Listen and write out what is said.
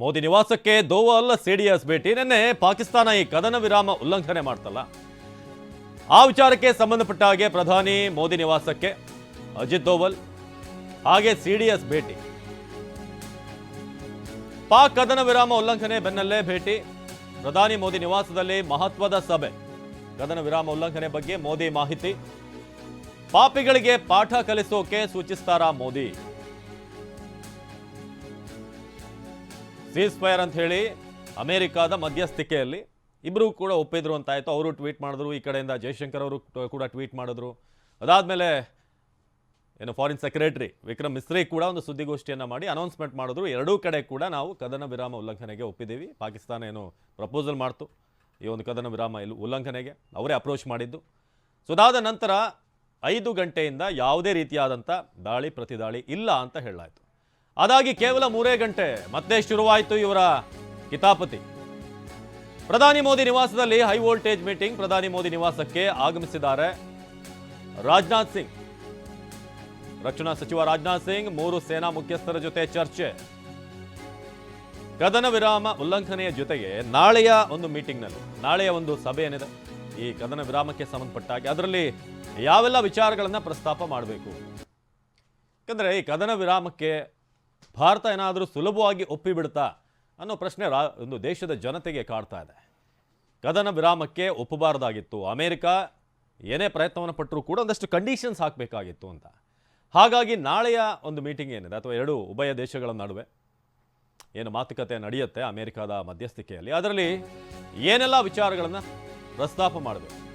ಮೋದಿ ನಿವಾಸಕ್ಕೆ ದೋವಲ್ ಸಿಡಿಎಸ್ ಭೇಟಿ. ನಿನ್ನೆ ಪಾಕಿಸ್ತಾನ ಈ ಕದನ ವಿರಾಮ ಉಲ್ಲಂಘನೆ ಮಾಡ್ತಲ್ಲ. ಆ ವಿಚಾರಕ್ಕೆ ಸಂಬಂಧಪಟ್ಟ ಹಾಗೆ ಪ್ರಧಾನಿ ಮೋದಿ ನಿವಾಸಕ್ಕೆ ಅಜಿತ್ ದೋವಲ್, ಹಾಗೆ ಸಿಡಿಎಸ್ ಭೇಟಿ. ಪಾಕ್ ಕದನ ವಿರಾಮ ಉಲ್ಲಂಘನೆ ಬೆನ್ನಲ್ಲೇ ಭೇಟಿ. ಪ್ರಧಾನಿ ಮೋದಿ ನಿವಾಸದಲ್ಲಿ ಮಹತ್ವದ ಸಭೆ. ಕದನ ವಿರಾಮ ಉಲ್ಲಂಘನೆ ಬಗ್ಗೆ ಮೋದಿ ಮಾಹಿತಿ. ಪಾಪಿಗಳಿಗೆ ಪಾಠ ಕಲಿಸೋಕೆ ಸೂಚಿಸ್ತಾರಾ ಮೋದಿ? ಸೀಸ್ ಫೈರ್ ಅಂತ ಹೇಳಿ ಅಮೆರಿಕಾದ ಮಧ್ಯಸ್ಥಿಕೆಯಲ್ಲಿ ಇಬ್ಬರೂ ಕೂಡ ಒಪ್ಪಿದ್ರು ಅಂತ ಆಯ್ತು ಅವರು ಟ್ವೀಟ್ ಮಾಡಿದ್ರು. ಈ ಕಡೆಯಿಂದ ಜಯಶಂಕರ್ ಅವರು ಕೂಡ ಟ್ವೀಟ್ ಮಾಡಿದ್ರು. ಅದಾದಮೇಲೆ ಏನು ಫಾರಿನ್ ಸೆಕ್ರೆಟರಿ ವಿಕ್ರಮ್ ಮಿಸ್ರಿ ಕೂಡ ಒಂದು ಸುದ್ದಿಗೋಷ್ಠಿಯನ್ನು ಮಾಡಿ ಅನೌನ್ಸ್ಮೆಂಟ್ ಮಾಡಿದ್ರು. ಎರಡೂ ಕಡೆ ಕೂಡ ನಾವು ಕದನ ವಿರಾಮ ಉಲ್ಲಂಘನೆಗೆ ಒಪ್ಪಿದ್ದೀವಿ. ಪಾಕಿಸ್ತಾನ ಏನು ಪ್ರಪೋಸಲ್ ಮಾಡ್ತು. ಈ ಒಂದು ಕದನ ವಿರಾಮ ಇಲ್ಲಿ ಉಲ್ಲಂಘನೆಗೆ ಅವರೇ ಅಪ್ರೋಚ್ ಮಾಡಿದ್ದು. ಸೊ ಅದಾದ ನಂತರ ಐದು ಗಂಟೆಯಿಂದ ಯಾವುದೇ ರೀತಿಯಾದಂಥ ದಾಳಿ, ಪ್ರತಿದಾಳಿ ಇಲ್ಲ ಅಂತ ಹೇಳಲಾಯಿತು. ಅದಾಗಿ ಕೇವಲ ಮೂರೇ ಗಂಟೆ, ಮತ್ತೆ ಶುರುವಾಯಿತು ಇವರ ಕಿತಾಪತಿ. ಪ್ರಧಾನಿ ಮೋದಿ ನಿವಾಸದಲ್ಲಿ ಹೈ ವೋಲ್ಟೇಜ್ ಮೀಟಿಂಗ್ ಪ್ರಧಾನಿ ಮೋದಿ ನಿವಾಸಕ್ಕೆ ಆಗಮಿಸಿದ್ದಾರೆ ರಾಜನಾಥ್ ಸಿಂಗ್. ರಕ್ಷಣಾ ಸಚಿವ ರಾಜನಾಥ್ ಸಿಂಗ್, ಮೂರು ಸೇನಾ ಮುಖ್ಯಸ್ಥರ ಜೊತೆ ಚರ್ಚೆ. ಕದನ ವಿರಾಮ ಉಲ್ಲಂಘನೆಯ ಜೊತೆಗೆ ನಾಳೆಯ ಒಂದು ಮೀಟಿಂಗ್ನಲ್ಲಿ, ನಾಳೆಯ ಒಂದು ಸಭೆ ಏನಿದೆ, ಈ ಕದನ ವಿರಾಮಕ್ಕೆ ಸಂಬಂಧಪಟ್ಟ ಹಾಗೆ ಅದರಲ್ಲಿ ಯಾವೆಲ್ಲ ವಿಚಾರಗಳನ್ನು ಪ್ರಸ್ತಾಪ ಮಾಡಬೇಕು. ಯಾಕಂದರೆ ಈ ಕದನ ವಿರಾಮಕ್ಕೆ ಭಾರತ ಏನಾದರೂ ಸುಲಭವಾಗಿ ಒಪ್ಪಿಬಿಡ್ತಾ ಅನ್ನೋ ಪ್ರಶ್ನೆ ರಾ ಒಂದು ದೇಶದ ಜನತೆಗೆ ಕಾಡ್ತಾ ಇದೆ. ಕದನ ವಿರಾಮಕ್ಕೆ ಒಪ್ಪಬಾರ್ದಾಗಿತ್ತು. ಅಮೇರಿಕ ಏನೇ ಪ್ರಯತ್ನವನ್ನು ಪಟ್ಟರೂ ಕೂಡ ಒಂದಷ್ಟು ಕಂಡೀಷನ್ಸ್ ಹಾಕಬೇಕಾಗಿತ್ತು ಅಂತ. ಹಾಗಾಗಿ ನಾಳೆಯ ಒಂದು ಮೀಟಿಂಗ್ ಏನಿದೆ? ಅಥವಾ ಎರಡು ಉಭಯ ದೇಶಗಳ ನಡುವೆ ಏನು ಮಾತುಕತೆ ನಡೆಯುತ್ತೆ ಅಮೆರಿಕದ ಮಧ್ಯಸ್ಥಿಕೆಯಲ್ಲಿ. ಅದರಲ್ಲಿ ಏನೆಲ್ಲ ವಿಚಾರಗಳನ್ನು ಪ್ರಸ್ತಾಪ ಮಾಡಬೇಕು?